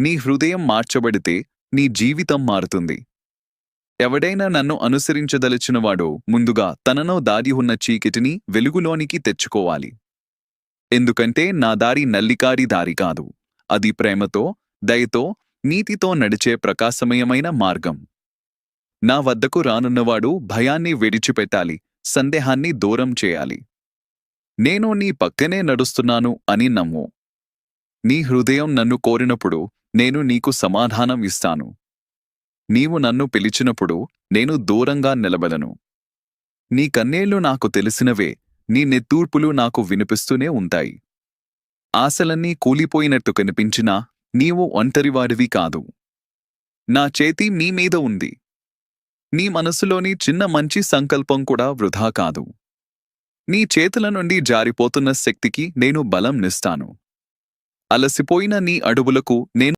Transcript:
నీ హృదయం మార్చబడితే నీ జీవితం మారుతుంది. ఎవడైనా నన్ను అనుసరించదలిచినవాడో ముందుగా తననో దారి ఉన్న చీకటిని వెలుగులోనికి తెచ్చుకోవాలి. ఎందుకంటే నా దారి నల్లికారి దారి కాదు. అది ప్రేమతో దయతో నీతితో నడిచే ప్రకాశమయమైన మార్గం. నా వద్దకు రానున్నవాడు భయాన్ని విడిచిపెట్టాలి సందేహాన్ని దూరం చేయాలి. నేను నీ పక్కనే నడుస్తున్నాను అని నమ్ము. నీ హృదయం నన్ను కోరినప్పుడు నేను నీకు సమాధానం ఇస్తాను. నీవు నన్ను పిలిచినప్పుడు నేను దూరంగా నిలబడను. నీ కన్నేళ్ళు నాకు తెలిసినవే నీ నెత్తూర్పులు నాకు వినిపిస్తూనే ఉంటాయి. ఆశలన్నీ కూలిపోయినట్టు కనిపించినా నీవు ఒంటరివాడివి కాదు. నా చేతి నీ మీద ఉంది. నీ మనసులోని చిన్న మంచి సంకల్పం కూడా వృధా కాదు. నీ చేతుల నుండి జారిపోతున్న శక్తికి నేను బలం నిస్తాను. అలసిపోయిన నీ అడుగులకు నేను